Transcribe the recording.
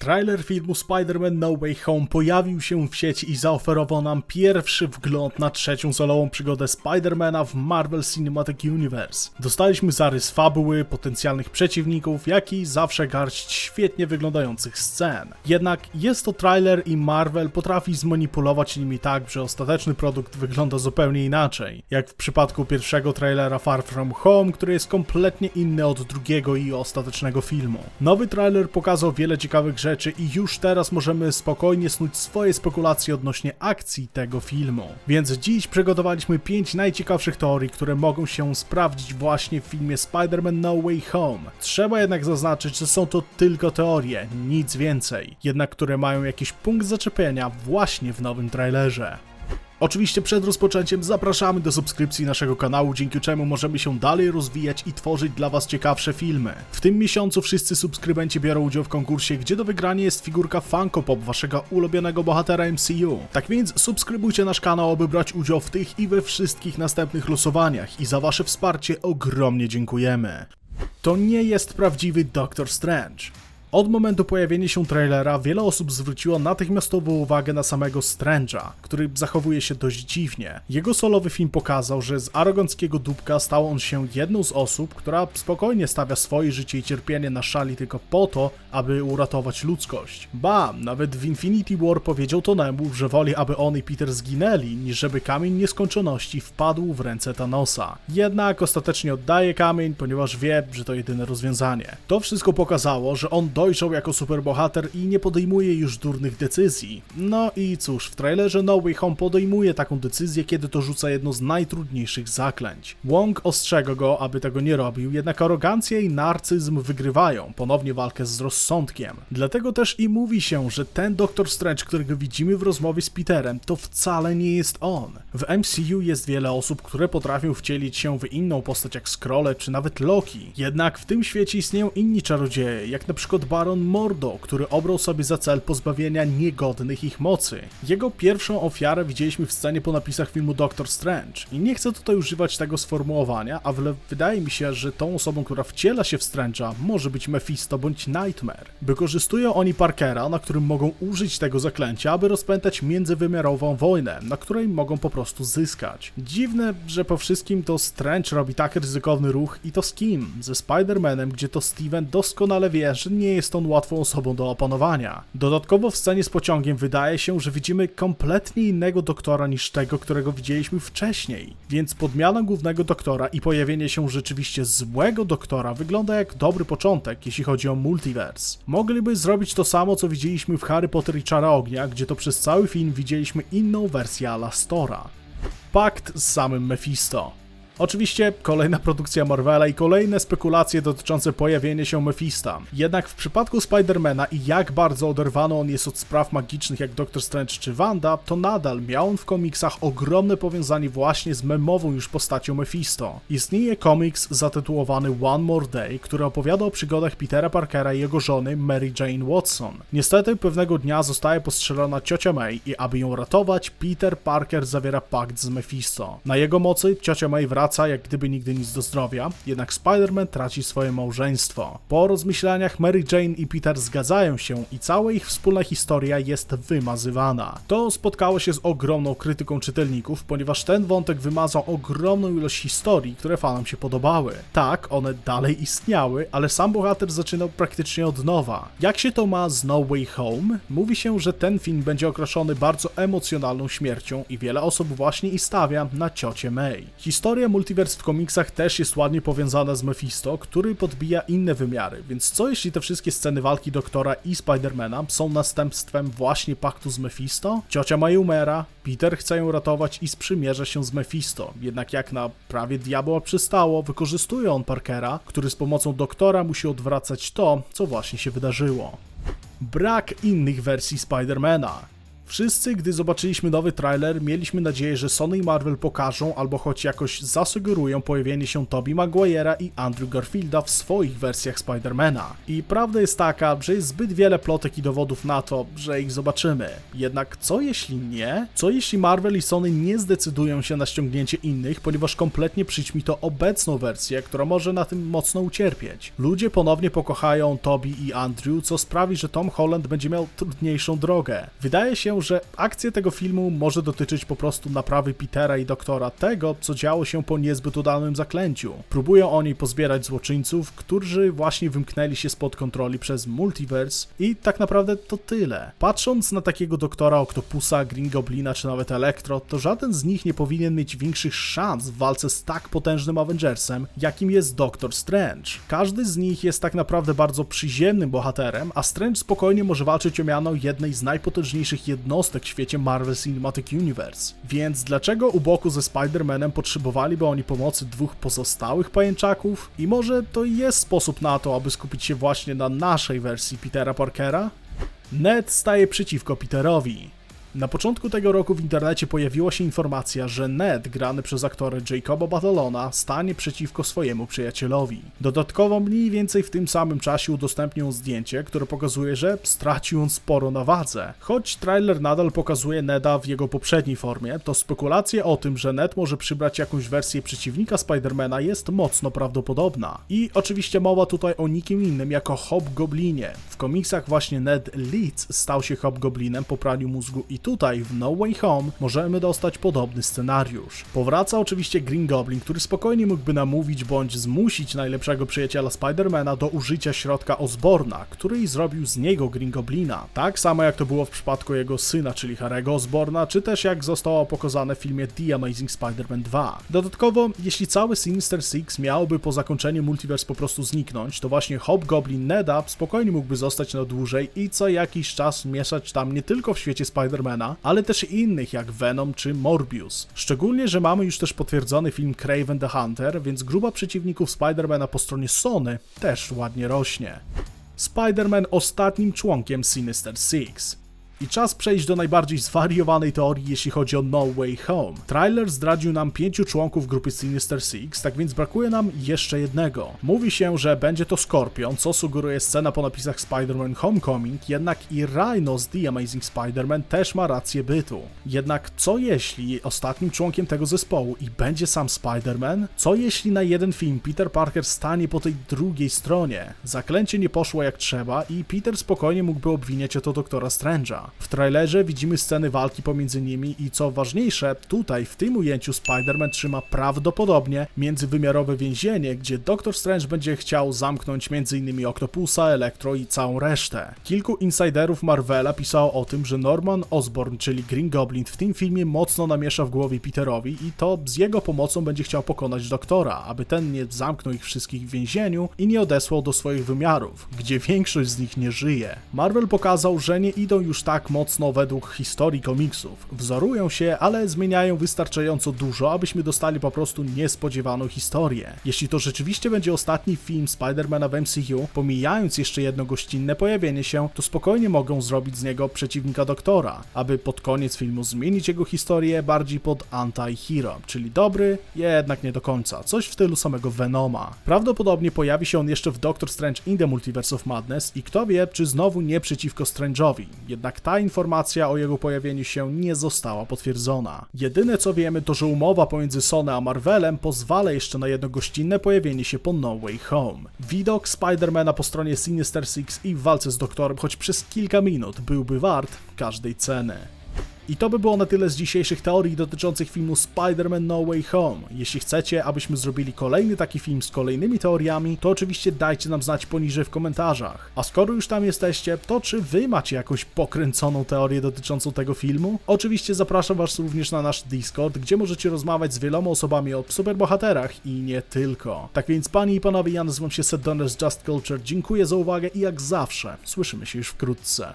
Trailer filmu Spider-Man No Way Home pojawił się w sieci i zaoferował nam pierwszy wgląd na trzecią solową przygodę Spider-Mana w Marvel Cinematic Universe. Dostaliśmy zarys fabuły, potencjalnych przeciwników, jak i zawsze garść świetnie wyglądających scen. Jednak jest to trailer i Marvel potrafi zmanipulować nimi tak, że ostateczny produkt wygląda zupełnie inaczej. Jak w przypadku pierwszego trailera Far From Home, który jest kompletnie inny od drugiego i ostatecznego filmu. Nowy trailer pokazał wiele ciekawych rzeczy i już teraz możemy spokojnie snuć swoje spekulacje odnośnie akcji tego filmu. Więc dziś przygotowaliśmy 5 najciekawszych teorii, które mogą się sprawdzić właśnie w filmie Spider-Man No Way Home. Trzeba jednak zaznaczyć, że są to tylko teorie, nic więcej, jednak które mają jakiś punkt zaczepienia właśnie w nowym trailerze. Oczywiście przed rozpoczęciem zapraszamy do subskrypcji naszego kanału, dzięki czemu możemy się dalej rozwijać i tworzyć dla Was ciekawsze filmy. W tym miesiącu wszyscy subskrybenci biorą udział w konkursie, gdzie do wygrania jest figurka Funko Pop waszego ulubionego bohatera MCU. Tak więc subskrybujcie nasz kanał, aby brać udział w tych i we wszystkich następnych losowaniach i za Wasze wsparcie ogromnie dziękujemy. To nie jest prawdziwy Doctor Strange. Od momentu pojawienia się trailera wiele osób zwróciło natychmiastową uwagę na samego Strange'a, który zachowuje się dość dziwnie. Jego solowy film pokazał, że z aroganckiego dupka stał on się jedną z osób, która spokojnie stawia swoje życie i cierpienie na szali tylko po to, aby uratować ludzkość. Ba, nawet w Infinity War powiedział Tonemu, że woli, aby on i Peter zginęli, niż żeby kamień nieskończoności wpadł w ręce Thanosa. Jednak ostatecznie oddaje kamień, ponieważ wie, że to jedyne rozwiązanie. To wszystko pokazało, że on dojrzał jako superbohater i nie podejmuje już durnych decyzji. No i cóż, w trailerze No Way Home podejmuje taką decyzję, kiedy to rzuca jedno z najtrudniejszych zaklęć. Wong ostrzega go, aby tego nie robił, jednak arogancja i narcyzm wygrywają ponownie walkę z rozsądkiem. Dlatego też i mówi się, że ten Doktor Strange, którego widzimy w rozmowie z Peterem, to wcale nie jest on. W MCU jest wiele osób, które potrafią wcielić się w inną postać jak Skrulle czy nawet Loki. Jednak w tym świecie istnieją inni czarodzieje, jak na przykład Baron Mordo, który obrał sobie za cel pozbawienia niegodnych ich mocy. Jego pierwszą ofiarę widzieliśmy w scenie po napisach filmu Doctor Strange i nie chcę tutaj używać tego sformułowania, ale wydaje mi się, że tą osobą, która wciela się w Strange'a może być Mephisto bądź Nightmare. Wykorzystują oni Parkera, na którym mogą użyć tego zaklęcia, aby rozpętać międzywymiarową wojnę, na której mogą po prostu zyskać. Dziwne, że po wszystkim to Strange robi tak ryzykowny ruch i to z kim? Ze Spider-Manem, gdzie to Steven doskonale wie, że nie jest on łatwą osobą do opanowania. Dodatkowo w scenie z pociągiem wydaje się, że widzimy kompletnie innego doktora niż tego, którego widzieliśmy wcześniej. Więc podmiana głównego doktora i pojawienie się rzeczywiście złego doktora wygląda jak dobry początek, jeśli chodzi o multiverse. Mogliby zrobić to samo, co widzieliśmy w Harry Potter i Czara Ognia, gdzie to przez cały film widzieliśmy inną wersję Alastora. Pakt z samym Mephisto. Oczywiście kolejna produkcja Marvela i kolejne spekulacje dotyczące pojawienia się Mephista. Jednak w przypadku Spidermana i jak bardzo oderwany on jest od spraw magicznych jak Doctor Strange czy Wanda, to nadal miał on w komiksach ogromne powiązanie właśnie z memową już postacią Mephisto. Istnieje komiks zatytułowany One More Day, który opowiada o przygodach Petera Parkera i jego żony Mary Jane Watson. Niestety pewnego dnia zostaje postrzelona ciocia May i aby ją ratować, Peter Parker zawiera pakt z Mephisto. Na jego mocy ciocia May wraca jak gdyby nigdy nic do zdrowia, jednak Spider-Man traci swoje małżeństwo. Po rozmyślaniach Mary Jane i Peter zgadzają się i cała ich wspólna historia jest wymazywana. To spotkało się z ogromną krytyką czytelników, ponieważ ten wątek wymazał ogromną ilość historii, które fanom się podobały. Tak, one dalej istniały, ale sam bohater zaczynał praktycznie od nowa. Jak się to ma z No Way Home? Mówi się, że ten film będzie okraszony bardzo emocjonalną śmiercią i wiele osób właśnie i stawia na ciocie May. Historia multiverse w komiksach też jest ładnie powiązana z Mephisto, który podbija inne wymiary, więc co jeśli te wszystkie sceny walki Doktora i Spidermana są następstwem właśnie paktu z Mephisto? Ciocia May umiera, Peter chce ją ratować i sprzymierza się z Mephisto, jednak jak na prawie diabła przystało, wykorzystuje on Parkera, który z pomocą Doktora musi odwracać to, co właśnie się wydarzyło. Brak innych wersji Spidermana. Wszyscy, gdy zobaczyliśmy nowy trailer, mieliśmy nadzieję, że Sony i Marvel pokażą albo choć jakoś zasugerują pojawienie się Tobey Maguire'a i Andrew Garfielda w swoich wersjach Spidermana. I prawda jest taka, że jest zbyt wiele plotek i dowodów na to, że ich zobaczymy. Jednak co jeśli nie? Co jeśli Marvel i Sony nie zdecydują się na ściągnięcie innych, ponieważ kompletnie przyćmi to obecną wersję, która może na tym mocno ucierpieć. Ludzie ponownie pokochają Toby i Andrew, co sprawi, że Tom Holland będzie miał trudniejszą drogę. Wydaje się, że akcja tego filmu może dotyczyć po prostu naprawy Petera i doktora tego, co działo się po niezbyt udanym zaklęciu. Próbują oni pozbierać złoczyńców, którzy właśnie wymknęli się spod kontroli przez multiverse i tak naprawdę to tyle. Patrząc na takiego doktora Octopusa, Green Goblina czy nawet Electro, to żaden z nich nie powinien mieć większych szans w walce z tak potężnym Avengersem, jakim jest Doctor Strange. Każdy z nich jest tak naprawdę bardzo przyziemnym bohaterem, a Strange spokojnie może walczyć o miano jednej z najpotężniejszych jednostek w świecie Marvel Cinematic Universe. Więc dlaczego u boku ze Spider-Manem potrzebowaliby oni pomocy dwóch pozostałych pajęczaków? I może to jest sposób na to, aby skupić się właśnie na naszej wersji Petera Parkera? Ned staje przeciwko Peterowi. Na początku tego roku w internecie pojawiła się informacja, że Ned, grany przez aktora Jacoba Batalona, stanie przeciwko swojemu przyjacielowi. Dodatkowo mniej więcej w tym samym czasie udostępnił zdjęcie, które pokazuje, że stracił on sporo na wadze. Choć trailer nadal pokazuje Neda w jego poprzedniej formie, to spekulacje o tym, że Ned może przybrać jakąś wersję przeciwnika Spidermana jest mocno prawdopodobna. I oczywiście mowa tutaj o nikim innym jako Hobgoblinie. W komiksach właśnie Ned Leeds stał się Hobgoblinem po praniu mózgu i tutaj w No Way Home możemy dostać podobny scenariusz. Powraca oczywiście Green Goblin, który spokojnie mógłby namówić bądź zmusić najlepszego przyjaciela Spidermana do użycia środka Osborna, który zrobił z niego Green Goblina. Tak samo jak to było w przypadku jego syna, czyli Harry'ego Osborna, czy też jak zostało pokazane w filmie The Amazing Spider-Man 2. Dodatkowo, jeśli cały Sinister Six miałby po zakończeniu multiverse po prostu zniknąć, to właśnie Hobgoblin Neda spokojnie mógłby zostać na dłużej i co jakiś czas mieszać tam nie tylko w świecie Spider-Mana, ale też innych jak Venom czy Morbius. Szczególnie, że mamy już też potwierdzony film Craven the Hunter, więc grupa przeciwników Spider-Mana po stronie Sony też ładnie rośnie. Spider-Man ostatnim członkiem Sinister Six. I czas przejść do najbardziej zwariowanej teorii, jeśli chodzi o No Way Home. Trailer zdradził nam pięciu członków grupy Sinister Six, tak więc brakuje nam jeszcze jednego. Mówi się, że będzie to Scorpion, co sugeruje scena po napisach Spider-Man Homecoming, jednak i Rhino z The Amazing Spider-Man też ma rację bytu. Jednak co jeśli ostatnim członkiem tego zespołu i będzie sam Spider-Man? Co jeśli na jeden film Peter Parker stanie po tej drugiej stronie? Zaklęcie nie poszło jak trzeba i Peter spokojnie mógłby obwiniać o to doktora Strange'a. W trailerze widzimy sceny walki pomiędzy nimi i co ważniejsze, tutaj w tym ujęciu Spider-Man trzyma prawdopodobnie międzywymiarowe więzienie, gdzie Doctor Strange będzie chciał zamknąć m.in. Octopusa, Electro i całą resztę. Kilku insiderów Marvela pisało o tym, że Norman Osborn, czyli Green Goblin w tym filmie mocno namiesza w głowie Peterowi i to z jego pomocą będzie chciał pokonać doktora, aby ten nie zamknął ich wszystkich w więzieniu i nie odesłał do swoich wymiarów, gdzie większość z nich nie żyje. Marvel pokazał, że nie idą już tak mocno według historii komiksów. Wzorują się, ale zmieniają wystarczająco dużo, abyśmy dostali po prostu niespodziewaną historię. Jeśli to rzeczywiście będzie ostatni film Spider-Mana w MCU, pomijając jeszcze jedno gościnne pojawienie się, to spokojnie mogą zrobić z niego przeciwnika doktora, aby pod koniec filmu zmienić jego historię bardziej pod anti-hero, czyli dobry, jednak nie do końca, coś w stylu samego Venoma. Prawdopodobnie pojawi się on jeszcze w Doctor Strange in the Multiverse of Madness i kto wie, czy znowu nie przeciwko Strange'owi, jednak ta informacja o jego pojawieniu się nie została potwierdzona. Jedyne co wiemy to, że umowa pomiędzy Sony a Marvelem pozwala jeszcze na jedno gościnne pojawienie się po No Way Home. Widok Spidermana po stronie Sinister Six i w walce z doktorem choć przez kilka minut byłby wart każdej ceny. I to by było na tyle z dzisiejszych teorii dotyczących filmu Spider-Man No Way Home. Jeśli chcecie, abyśmy zrobili kolejny taki film z kolejnymi teoriami, to oczywiście dajcie nam znać poniżej w komentarzach. A skoro już tam jesteście, to czy wy macie jakąś pokręconą teorię dotyczącą tego filmu? Oczywiście zapraszam was również na nasz Discord, gdzie możecie rozmawiać z wieloma osobami o superbohaterach i nie tylko. Tak więc panie i panowie, ja nazywam się Seth Donner z Just Culture, dziękuję za uwagę i jak zawsze słyszymy się już wkrótce.